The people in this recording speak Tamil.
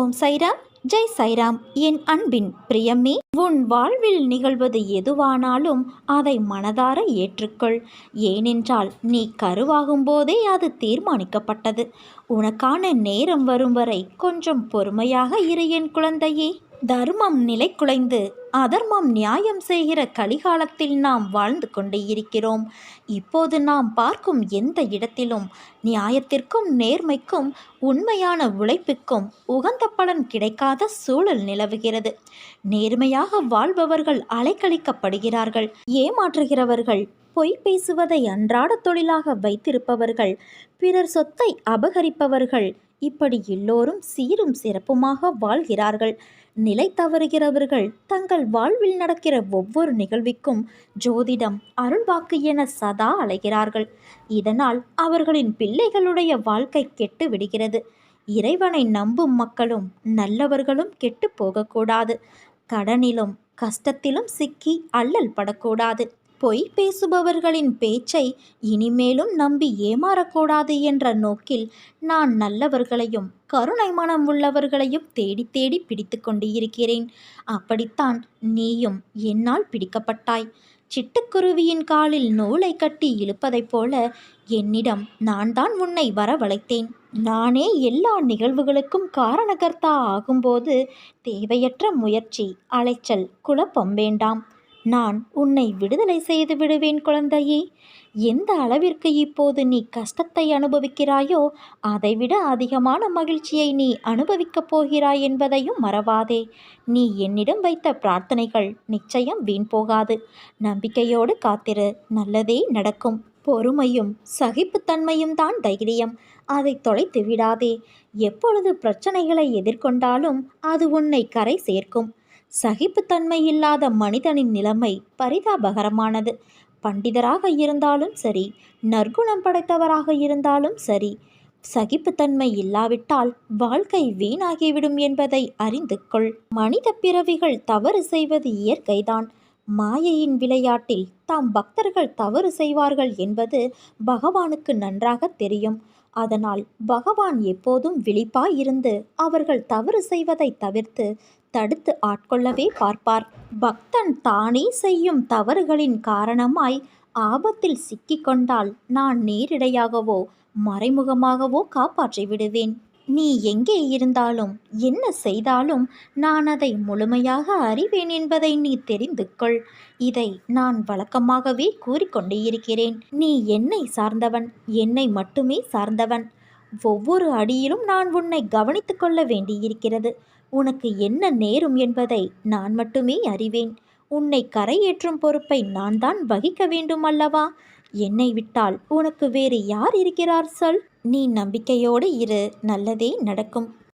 ஓம் சைராம் ஜெய் சைராம். என் அன்பின் பிரியமே உன் வாழ்வில் நிகழ்வது எதுவானாலும் அதை மனதார ஏற்றுக்கொள். ஏனென்றால் நீ கருவாகும் போதே அது தீர்மானிக்கப்பட்டது. உனக்கான நேரம் வரும் வரை கொஞ்சம் பொறுமையாக இரு என் குழந்தையே. தர்மம் நிலை குலைந்து அதர்மம் நியாயம் செய்கிற கலிகாலத்தில் நாம் வாழ்ந்து கொண்டே இருக்கிறோம். இப்போது நாம் பார்க்கும் எந்த இடத்திலும் நியாயத்திற்கும் நேர்மைக்கும் உண்மையான உழைப்புக்கும் உகந்த பலன் கிடைக்காத சூழல் நிலவுகிறது. நேர்மையாக வாழ்பவர்கள் அலைக்கழிக்கப்படுகிறார்கள் ஏமாற்றுகிறவர்கள் பொய் பேசுவதை அன்றாட தொழிலாக வைத்திருப்பவர்கள் பிறர் சொத்தை அபகரிப்பவர்கள் இப்படி எல்லோரும் சீரும் சிறப்புமாக வாழ்கிறார்கள். நிலை தவறுகிறவர்கள் தங்கள் வாழ்வில் நடக்கிற ஒவ்வொரு நிகழ்விற்கும் ஜோதிடம் அருள்வாக்கு என சதா அலைகிறார்கள் இதனால் அவர்களின் பிள்ளைகளுடைய வாழ்க்கை கெட்டு விடுகிறது இறைவனை நம்பும் மக்களும் நல்லவர்களும் கெட்டு போகக்கூடாது. கடனிலும் கஷ்டத்திலும் சிக்கி அல்லல் படக்கூடாது. பொய் பேசுபவர்களின் பேச்சை இனிமேலும் நம்பி ஏமாறக்கூடாது என்ற நோக்கில் நான் நல்லவர்களையும் கருணை மனம் உள்ளவர்களையும் தேடி தேடி பிடித்து கொண்டு இருக்கிறேன் அப்படித்தான் நீயும் என்னால் பிடிக்கப்பட்டாய். சிட்டுக்குருவியின் காலில் நூலை கட்டி இழுப்பதைப் போல என்னிடம் நான் தான் உன்னை வரவழைத்தேன். நானே எல்லா நிகழ்வுகளுக்கும் காரணகர்த்தா ஆகும்போது தேவையற்ற முயற்சி அலைச்சல் குழப்பம் வேண்டாம். நான் உன்னை விடுதலை செய்து விடுவேன் குழந்தையே. எந்த அளவிற்கு இப்போது நீ கஷ்டத்தை அனுபவிக்கிறாயோ அதைவிட அதிகமான மகிழ்ச்சியை நீ அனுபவிக்கப் போகிறாய் என்பதையும் மறவாதே. நீ என்னிடம் வைத்த பிரார்த்தனைகள் நிச்சயம் வீண் போகாது. நம்பிக்கையோடு காத்திரு நல்லதே நடக்கும். பொறுமையும் சகிப்புத்தன்மையும் தான் தைரியம். அதை தொலைத்து விடாதே எப்பொழுது பிரச்சனைகளை எதிர்கொண்டாலும் அது உன்னை கரை சேர்க்கும். சகிப்புத்தன்மை இல்லாத மனிதனின் நிலைமை பரிதாபகரமானது. பண்டிதராக இருந்தாலும் சரி நற்குணம் படைத்தவராக இருந்தாலும் சரி சகிப்புத்தன்மை இல்லாவிட்டால் வாழ்க்கை வீணாகிவிடும் என்பதை அறிந்து கொள். மனித பிறவிகள் தவறு செய்வது இயற்கைதான். மாயையின் விளையாட்டில் தாம் பக்தர்கள் தவறு செய்வார்கள் என்பது பகவானுக்கு நன்றாக தெரியும். அதனால் பகவான் எப்போதும் விழிப்பாயிருந்து அவர்கள் தவறு செய்வதை தவிர்த்து தடுத்து ஆட்கொள்ளவே பார்ப்பார். பக்தன் தானே செய்யும் தவறுகளின் காரணமாய் ஆபத்தில் சிக்கிக்கொண்டால் நான் நேரிடையாகவோ மறைமுகமாகவோ காப்பாற்றி விடுவேன் நீ எங்கே இருந்தாலும் என்ன செய்தாலும் நான் அதை முழுமையாக அறிவேன் என்பதை நீ தெரிந்து கொள். இதை நான் வழக்கமாகவே கூறிக்கொண்டே இருக்கிறேன். நீ என்னை சார்ந்தவன் என்னை மட்டுமே சார்ந்தவன். ஒவ்வொரு அடியிலும் நான் உன்னை கவனித்து கொள்ள வேண்டியிருக்கிறது. உனக்கு என்ன நேரும் என்பதை நான் மட்டுமே அறிவேன். உன்னை கரையேற்றும் பொறுப்பை நான் தான் வகிக்க வேண்டும் அல்லவா என்னை விட்டால் உனக்கு வேறு யார் இருக்கிறார் சொல் நீ நம்பிக்கையோடு இரு நல்லதே நடக்கும்.